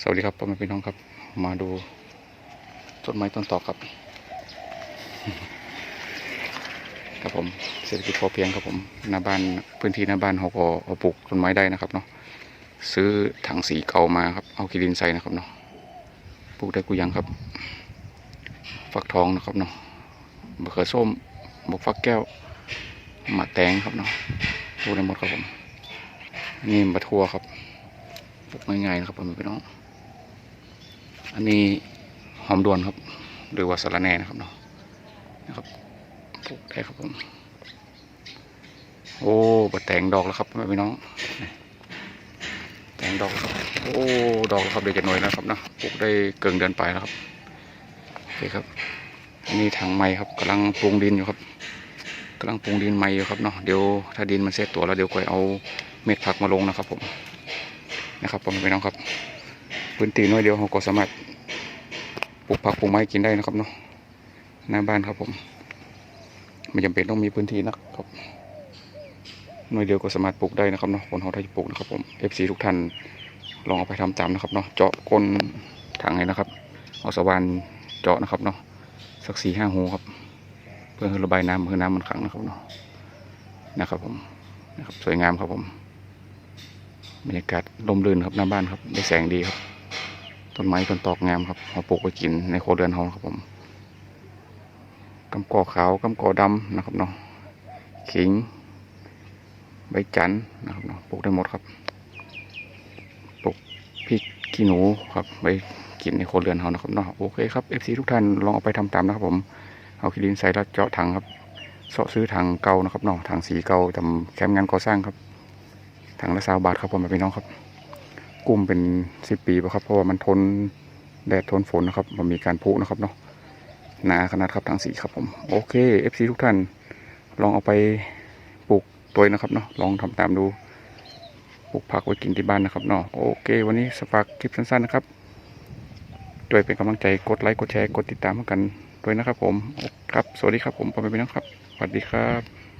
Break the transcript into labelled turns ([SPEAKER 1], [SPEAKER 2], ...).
[SPEAKER 1] สวัสดีครับพ่อแม่พี่น้องครับ มาดูต้นไม้ต้นตอกครับ ครับผมเศรษฐกิจพอเพียงครับผมหน้าบ้านพื้นที่หน้าบ้านเขาก็เอาปลูกต้นไม้ได้นะครับเนาะซื้อถังสีเก่ามาครับเอากิรินใส่นะครับเนาะปลูกได้กูยังครับ ฟักทองนะครับเนาะมะเขือส้มบกฟักแก้วหมาแตงครับเนาะปลูกได้หมดครับผมนี่มะทั่วครับปลูกง่ายๆนะครับพ่อแม่พี่น้อง อันนี้หอมดวนครับ หรือว่าสะระแหน่นะครับเนาะนะครับปลูกได้ครับผมโอ้บแตงดอกแล้วครับพี่น้อง แตงดอกครับ โอ้ดอกแล้วครับเดี๋ยวจะหน่วยแล้วครับเนาะปลูกได้เกินเดือนไปแล้วครับโอเคครับอันนี้ถังไม้ครับกำลังปรุงดินอยู่ครับกำลังปรุงดินใหม่อยู่ครับเนาะเดี๋ยวถ้าดินมันเซตตัวแล้วเดี๋ยวค่อยเอาเม็ดผักมาลงนะครับผมนะครับพ่อแม่พี่น้องครับพื้นที่น้อยเดียวเราก็สามารถ ปลูกผักปลูกไม้กินได้นะครับเนาะหน้าบ้านครับผม ไม่จำเป็นต้องมีพื้นที่นะครับหน้อยเดียวก็สามารถปลูกได้นะครับเนาะคนเขาถ้าจะปลูกนะครับผม FC ทุกท่านลองเอาไปทำตามนะครับเนาะเจาะก้นถังเลยนะครับเอาสว่านเจาะนะครับเนาะสักสี่ห้าหูครับ เพื่อให้ระบายน้ำเพื่อน้ำมันขังนะครับเนาะนะครับผมนะครับสวยงามครับผมบรรยากาศลมรื่นครับหน้าบ้านครับได้แสงดีครับ ต้นไม้ต้นตอกงามครับเอาปลูกไว้กินในโคเรือนเฮาครับผมกำกอขาวกำกอดำนะครับเนาะขิง ใบจันทร์นะครับเนาะปลูกได้หมดครับปลูกพริกขี้หนูครับไปกินในโคเรือนเฮานะครับเนาะโอเคครับ FC ทุกท่านลองเอาไปทำตามนะครับผมเอาคิรินใส่แล้วเจาะถังครับเสาะซื้อถังเก่านะครับเนาะถังสีเก่าทำแคมป์งานก่อสร้างครับถังละสาบาทครับผมพี่น้องครับ กุ้มเป็นสิบปีป่ะครับ เพราะว่ามันทนแดดทนฝนนะครับมันมีการพุนะครับเนาะหนาขนาดครับทั้งสีครับผม โอเค FC ทุกท่าน ลองเอาไปปลูกตัวนะครับเนาะลองทำตามดูปลูกผักไว้กินที่บ้านนะครับเนาะโอเค วันนี้สฝากคลิปสั้นๆนะครับด้วยเป็นกำลังใจกดไลค์กดแชร์กดติดตามให้กันด้วยนะครับผมครับ สวัสดีครับผมปอมเป็นน้องครับสวัสดีครับ